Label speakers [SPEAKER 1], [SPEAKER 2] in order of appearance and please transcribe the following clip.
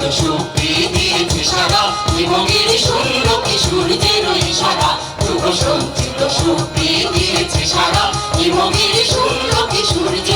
[SPEAKER 1] তো সুখে দিয়েছে সারা জীবনের শূন্য কিশোরদেরও ইশারা যুব সঞ্চিত সুখে দিয়েছে সারা জীবনের শূন্য কিশোরদের